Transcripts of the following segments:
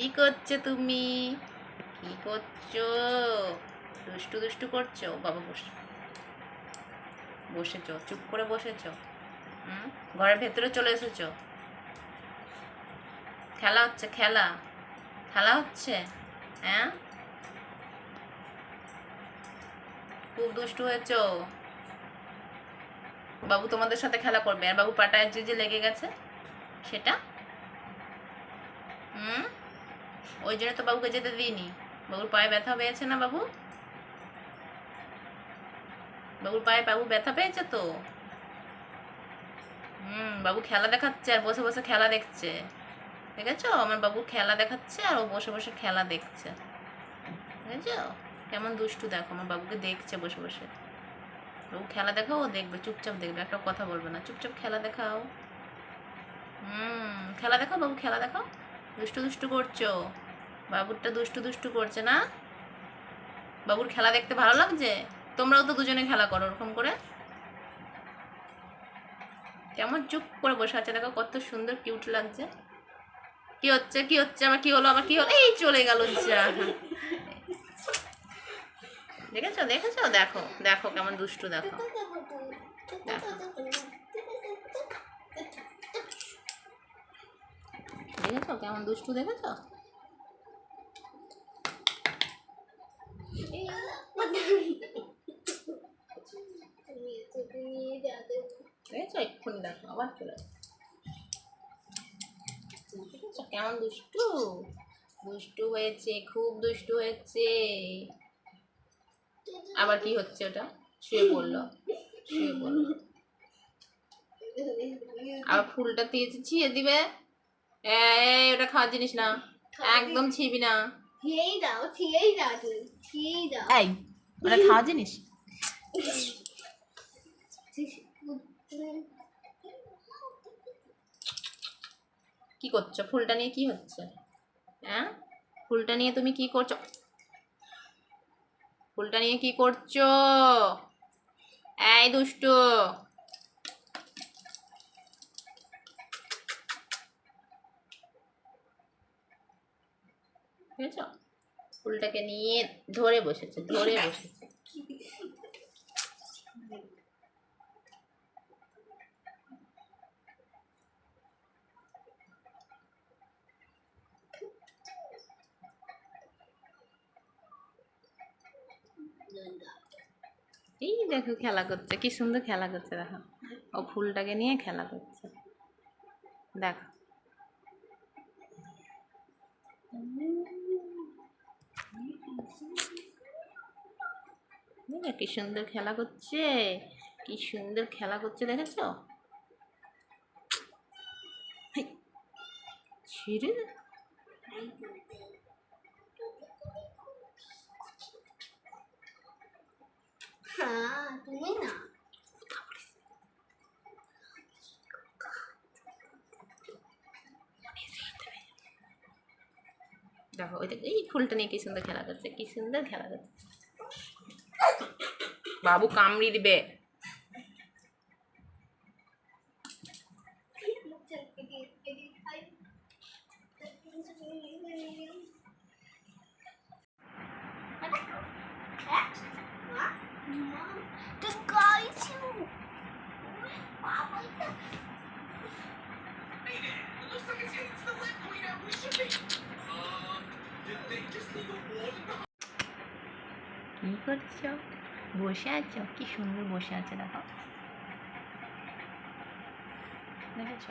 কি করছ তুমি? কি করছ? দুষ্টু দুষ্টু করছ? বাবা বসে বসেছ, চুপ করে বসেছো। হুম? ঘরের ভেতরে চলে এসেছ? খেলা হচ্ছে, খেলা। খেলা হচ্ছে? হ্যাঁ? খুব দুষ্টু হয়েছো? বাবু তোমাদের সাথে খেলা করবে। আর বাবু পাটায় যে যে লেগে গেছে, সেটা? হুম? ওই জন্য তো বাবুকে যেতে দিইনি। বাবুর পায়ে ব্যথা পেয়েছে না বাবু? বাবুর পায়ে বাবু ব্যথা পেয়েছে তো? হুম, বাবু খেলা দেখাচ্ছে আর বসে বসে খেলা দেখছে। ঠিক আছে আমার বাবু খেলা দেখাচ্ছে আর ও বসে বসে খেলা দেখছে। ঠিক আছে কেমন দুষ্টু দেখো, আমার বাবুকে দেখছে বসে বসে। বাবু খেলা দেখাও, দেখবে, চুপচাপ দেখবে, একটা কথা বলবে না। চুপচাপ খেলা দেখাও। হুম, খেলা দেখাও বাবু, খেলা দেখাও। দুষ্টু দুষ্টু করছ? বাবুরটা দুষ্টু দুষ্টু করছে না? বাবুর খেলা দেখতে ভালো লাগছে? তোমরাও তো দুজনে খেলা করো ওরকম করে। কেমন চুপ করে বসে আছে দেখো, কত সুন্দর কিউট লাগছে। কি হচ্ছে? কি হচ্ছে? আমার কি হলো? আমার কি হলো? এই চলে গেল যা। দেখেছ? দেখেছ? দেখো দেখো কেমন দুষ্টু দেখো। দেখেছ? কেমন দুষ্টু দেখেছ? আবার কেমন দুষ্টু? দুষ্টু হয়েছে, খুব দুষ্টু হয়েছে। আবার কি হচ্ছে ওটা? শুয়ে পড়ল। শুয়ে পড়ল। আবার ফুলটা দিয়েছে ছিঁড়ে দিবে? ওটা খাওয়ার জিনিস না। একদম ছিবি না। খেয়েই দাও খেয়েই দাও তুমি খেয়েই দাও। এই ওটা খাওয়ার জিনিস? কি করছ? ফুলটা নিয়ে কি হচ্ছে? হ্যাঁ? ফুলটা নিয়ে তুমি কি করছ? ফুলটা নিয়ে কি করছ? এই দুষ্টু। বুঝেছ ফুলটাকে নিয়ে ধরে বসেছে ধরে বসেছে। এই দেখো খেলা করছে কি সুন্দর খেলা করছে দেখো। ও ফুলটাকে নিয়ে খেলা করছে। দেখো দেখো, কি সুন্দর খেলা করছে কি সুন্দর খেলা করছে দেখেছ? ছিঁড়ে? হ্যাঁ তুমি না? দেখো ওই এই ফুলটা নিয়ে কি সুন্দর খেলা করছে? কি সুন্দর খেলা করছে? বাবু কামড়ি দিবে। Das Geilste. কি বসে আছো? কি সুন্দর বসে আছে, দেখো। দেখেছ?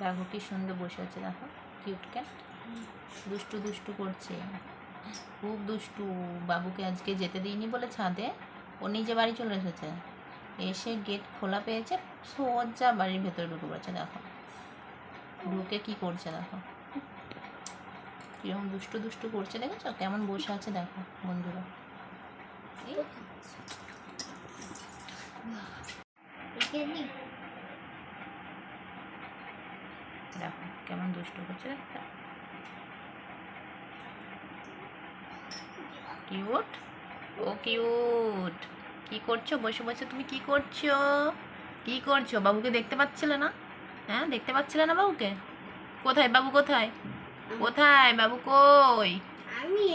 দেখো কি সুন্দর বসে আছে, দেখো। কিউট ক্যাট দুষ্টু দুষ্টু করছে। খুব দুষ্টু। বাবুকে আজকে যেতে দিইনি বলে ছাদে। ও নিজে বাড়ি চলে এসেছে। এসে গেট খোলা পেয়েছে। সোজা বাড়ির ভেতরে ঢুকে পড়েছে, দেখো। ঢুকে কি করছে, দেখো। কীরকম দুষ্টু দুষ্টু করছে, দেখেছ? কেমন বসে আছে, দেখো, বন্ধুরা। দেখো, কেমন দুষ্টু করছে, দেখো। কিউট? ও কিউট। কি করছ? বসে বসে তুমি কি করছ? কি করছ? বাবুকে দেখতে পাচ্ছিলে না? হ্যাঁ দেখতে পাচ্ছিলে না বাবুকে? কোথায়? বাবু কোথায়? কোথায়? বাবু কই? আমি